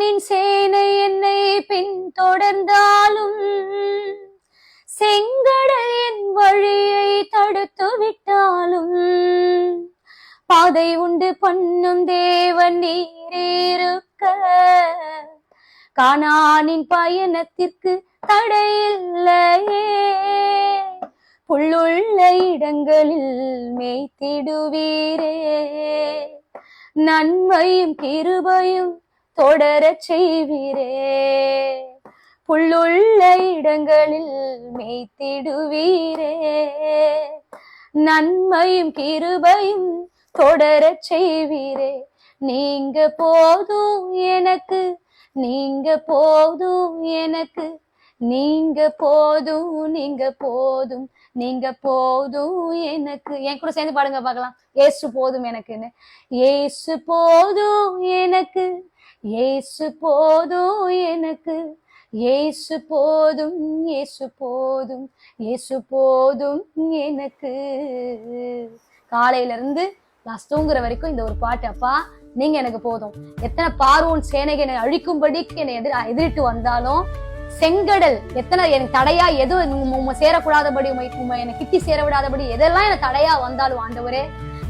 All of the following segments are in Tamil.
கானானின் சேனை என்னை பின்தொடர்ந்தாலும் செங்கடல் என் வழியை தடுத்து விட்டாலும் பாதை உண்டு பண்ணும் தேவன் நீரேருக்க கானானின் பயணத்திற்கு தடையில்லையே புல்லுள்ள இடங்களில் மேய்த்திடுவீரே. நன்மையும் கிருபையும் தொடரச் செய்வீரே. புல்லுள்ள இடங்களில் மேய்த்திடுவீரே. நன்மையும் கிருபையும் தொடரச் செய்வீரே. நீங்க போதும் எனக்கு நீங்க போதும் எனக்கு நீங்க போதும் நீங்க போதும் நீங்க போதும் எனக்கு. என் கூட சேர்ந்து பாடுங்க பார்க்கலாம். ஏசு போதும் எனக்குன்னு. ஏசு போதும் எனக்கு ஏசு போதும் எனக்கு. ஏசு போதும் ஏசு போதும் ஏசு போதும் எனக்கு. காலையில இருந்து நான் தூங்குற வரைக்கும் இந்த ஒரு பாட்டு அப்பா நீங்க எனக்கு போதும். எத்தனை பார்வோன் சேனைகள் என்னை அழிக்கும்படிக்கு என்னை எதிர் எதிரிட்டு வந்தாலும் செங்கடல் எத்தனை எனக்கு தடையா எதுவும் உம் சேரக்கூடாதபடி உமை உம்மை என்னை கிட்டி சேர விடாதபடி எதெல்லாம் எனக்கு தடையா வந்தாலும் ஆண்டவரே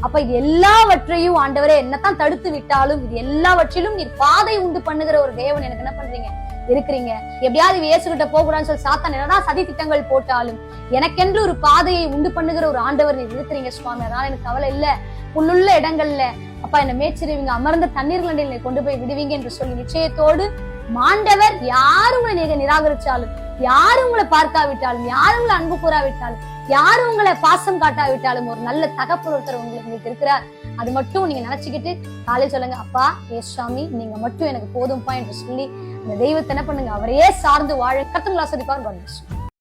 அப்ப இது எல்லாவற்றையும் ஆண்டவரே என்னத்தான் தடுத்து விட்டாலும் இது எல்லாவற்றிலும் நீர் பாதை உண்டு பண்ணுகிற ஒரு தேவன் எனக்கு என்ன பண்றீங்க? இருக்கிறீங்க. எப்படியாவது இயேசுகிட்ட போகக்கூடாதுன்னு சொல்லி சாத்தான் என்னதான் சதி திட்டங்கள் போட்டாலும் எனக்கென்று ஒரு பாதையை உண்டு பண்ணுகிற ஒரு ஆண்டவர் நீர் இருக்கிறீங்க சுவாமி. அதனால எனக்கு கவலை இல்ல. புல்லுள்ள இடங்கள்ல அப்பா என்ன மேய்ச்சிருவீங்க அமர்ந்த தண்ணீர் என்னை கொண்டு போய் விடுவீங்க என்று சொல்லி நிச்சயத்தோடு மாண்டவர் யாரும் நீங்க நிராகரிச்சாலும் யாரு உங்களை பார்க்காவிட்டாலும் யாரு உங்களை அன்பு கூறாவிட்டாலும் யாரும் உங்களை பாசம் காட்டாவிட்டாலும் ஒரு நல்ல தகப்பன் ஒருத்தர் உங்களுக்கு உங்களுக்கு இருக்கிறார். அது மட்டும் நீங்க நினைச்சுக்கிட்டு காலையில் சொல்லுங்க அப்பா ஏ சாமி நீங்க மட்டும் எனக்கு போதும்பா என்று சொல்லி அந்த தெய்வத்தை என்ன பண்ணுங்க அவரையே சார்ந்து வாழ கத்துங்களா சொல்லிப்பார்